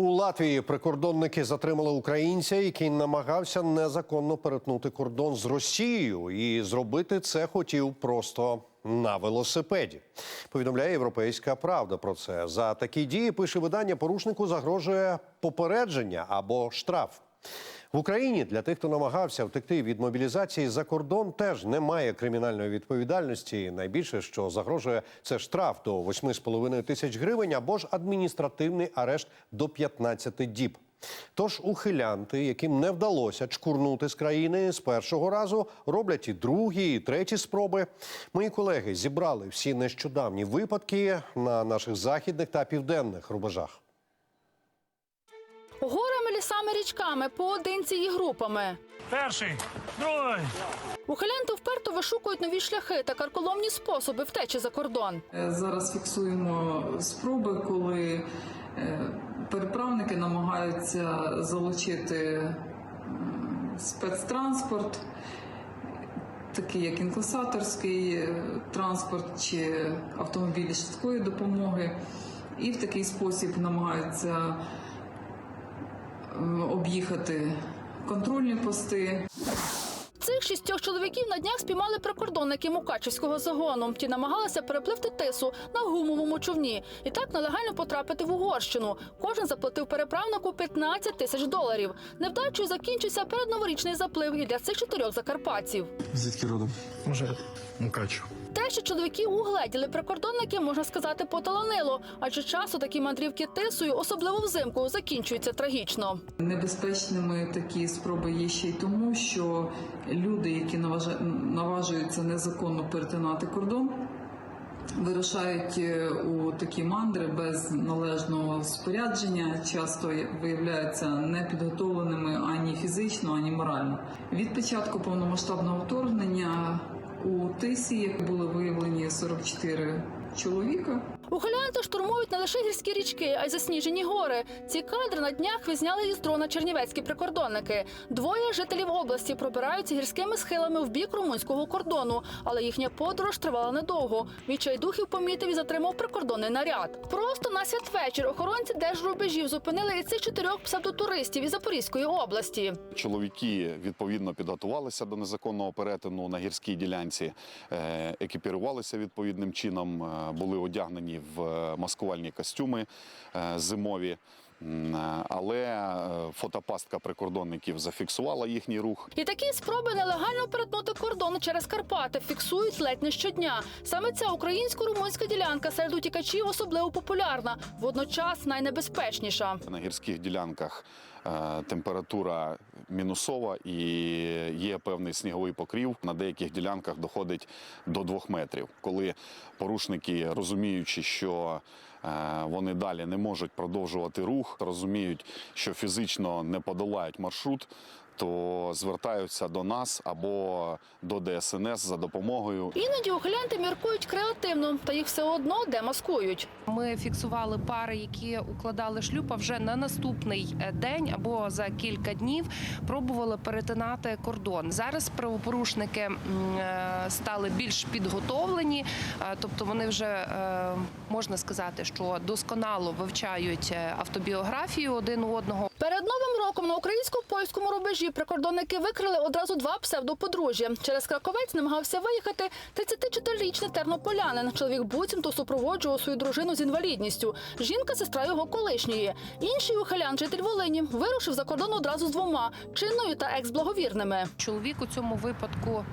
У Латвії прикордонники затримали українця, який намагався незаконно перетнути кордон з Росією, і зробити це хотів просто на велосипеді. Повідомляє європейська правда про це. За такі дії пише видання. Порушнику загрожує попередження або штраф. В Україні для тих, хто намагався втекти від мобілізації за кордон, теж немає кримінальної відповідальності. Найбільше, що загрожує, це штраф до 8,5 тисяч гривень або ж адміністративний арешт до 15 діб. Тож ухилянти, яким не вдалося чкурнути з країни з першого разу, роблять і другі, і треті спроби. Мої колеги зібрали всі нещодавні випадки на наших західних та південних рубежах. Горами, лісами, річками, поодинці і групами. Перший, другий. Ухилянти вперто вишукують нові шляхи та карколомні способи втечі за кордон. Е, Зараз фіксуємо спроби, коли е, переправники намагаються залучити спецтранспорт, такий як інкасаторський е, транспорт чи автомобілі швидкої допомоги, і в такий спосіб намагаються об'їхати контрольні пости. Цих шістьох чоловіків на днях спіймали прикордонники Мукачівського загону. Ті намагалися перепливти тису на гумовому човні і так нелегально потрапити в Угорщину. Кожен заплатив переправнику 15 тисяч доларів. Невдачею закінчився передноворічний заплив і для цих чотирьох закарпатців. Звідки родом? Може, Мукачу. Те, що чоловіки угледіли прикордонники, можна сказати, поталанило, адже часу такі мандрівки тисою, особливо взимку, закінчуються трагічно. Небезпечними такі спроби є ще й тому, що люди, які наважуються незаконно перетинати кордон, вирушають е, у такі мандри без належного спорядження, часто виявляються непідготовленими ані фізично, ані морально. Від початку повномасштабного вторгнення Тисі були виявлені 44 чоловіка. Ухилянти штурмують не лише гірські річки, а й засніжені гори. Ці кадри на днях відзняли із дрона чернівецькі прикордонники. Двоє жителів області пробираються гірськими схилами в бік румунського кордону, але їхня подорож тривала недовго. Відчайдухів помітив і затримав прикордонний наряд. Просто на святвечір охоронці держрубежів зупинили і цих чотирьох псевдотуристів із Запорізької області. Чоловіки відповідно підготувалися до незаконного перетину на гірській ділянці, е, екіпірувалися відповідним чином, е, були одягнені в е, маскувальні костюми е, зимові. Е, Але фотопастка прикордонників зафіксувала їхній рух. І такі спроби нелегально перетнути кордон через Карпати фіксують ледь не щодня. Саме ця українсько-румунська ділянка серед утікачів особливо популярна, водночас найнебезпечніша. На гірських ділянках температура мінусова і є певний сніговий покрів. На деяких ділянках доходить до двох метрів. Коли порушники, розуміючи, що е, вони далі не можуть продовжувати рух, розуміють, що фізично не подолають маршрут. То звертаються до нас або до ДСНС за допомогою. Іноді ухилянти міркують креативно, та їх все одно демаскують. Ми фіксували пари, які укладали шлюб, а вже на наступний е, день або за кілька днів пробували перетинати кордон. Зараз правопорушники е, стали більш підготовлені, тобто вони вже е, можна сказати, що досконало вивчають е, автобіографію один у одного. Перед новим роком на українсько-польському рубежі прикордонники викрили одразу два псевдоподружжя. Через Краковець намагався виїхати 34-річний тернополянин. Чоловік буцімто супроводжував свою дружину з інвалідністю. Жінка сестра його колишньої. Інший ухилян, житель Волині, вирушив за кордон одразу з двома чинною та екс-благовірними. Чоловік у цьому випадку.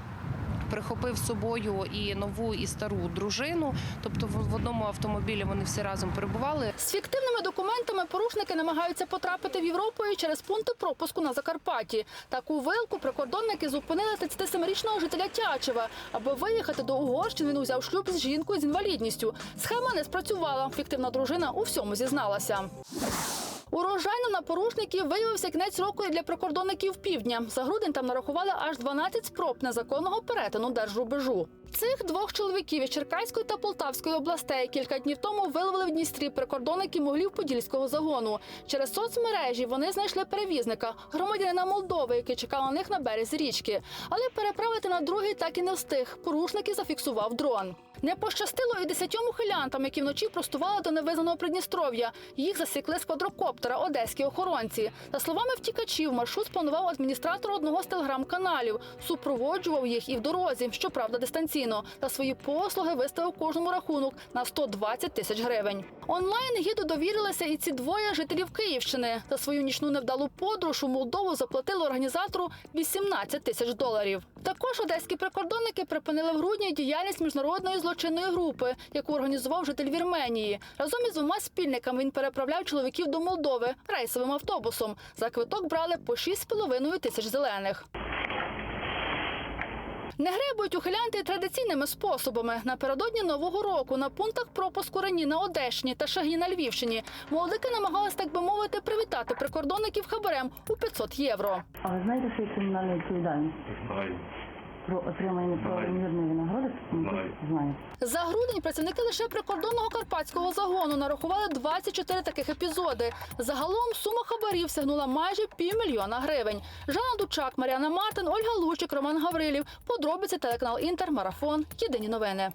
Прихопив з собою і нову, і стару дружину, тобто в одному автомобілі вони всі разом перебували. З фіктивними документами порушники намагаються потрапити в Європу і через пункти пропуску на Закарпатті. Таку вилку прикордонники зупинили 37-річного жителя Тячева. Аби виїхати до Угорщини, він узяв шлюб з жінкою з інвалідністю. Схема не спрацювала. Фіктивна дружина у всьому зізналася. Урожайно на порушників виявився кінець року і для прикордонників півдня. За грудень там нарахували аж 12 спроб незаконного перетину держрубежу. Цих двох чоловіків із Черкаської та Полтавської областей кілька днів тому виловили в Дністрі прикордонники Моглів Подільського загону. Через соцмережі вони знайшли перевізника, громадянина Молдови, який чекав на них на березі річки. Але переправити на другий так і не встиг. Порушники зафіксував дрон. Не пощастило і десятьом ухилянтам, які вночі простували до невизнаного Придністров'я. Їх засікли з квадрокоптера одеські охоронці. За словами втікачів, маршрут спланував адміністратор одного з телеграм-каналів. Супроводжував їх і в дорозі, щоправда, дистанційно. За свої послуги виставив кожному рахунок на 120 тисяч гривень. Онлайн гіду довірилися і ці двоє жителів Київщини. За свою нічну невдалу подорож у Молдову заплатили організатору 18 тисяч доларів. Також одеські прикордонники припинили в грудні діяльність міжнародної злочинної групи, яку організував житель Вірменії. Разом із двома спільниками він переправляв чоловіків до Молдови рейсовим автобусом. За квиток брали по 6,5 тисяч зелених. Не гребують ухилянти традиційними способами. Напередодні нового року на пунктах пропуску Рені на Одещині та Шагі на Львівщині молодики намагалися, так би мовити, привітати прикордонників хабарем у 500 євро. А ви знаєте, що є кримінальна відповідальність Знаю. Про отримання правомірної винагороди? Знаю. Знаю. За грудень працівники лише прикордонного карпатського загону нарахували 24 таких епізоди. Загалом сума хабарів сягнула майже півмільйона гривень. Жанна Дучак, Мар'яна Мартин, Ольга Лучик, Роман Гаврилів. Подробиці телеканал Інтер, Марафон. Єдині новини.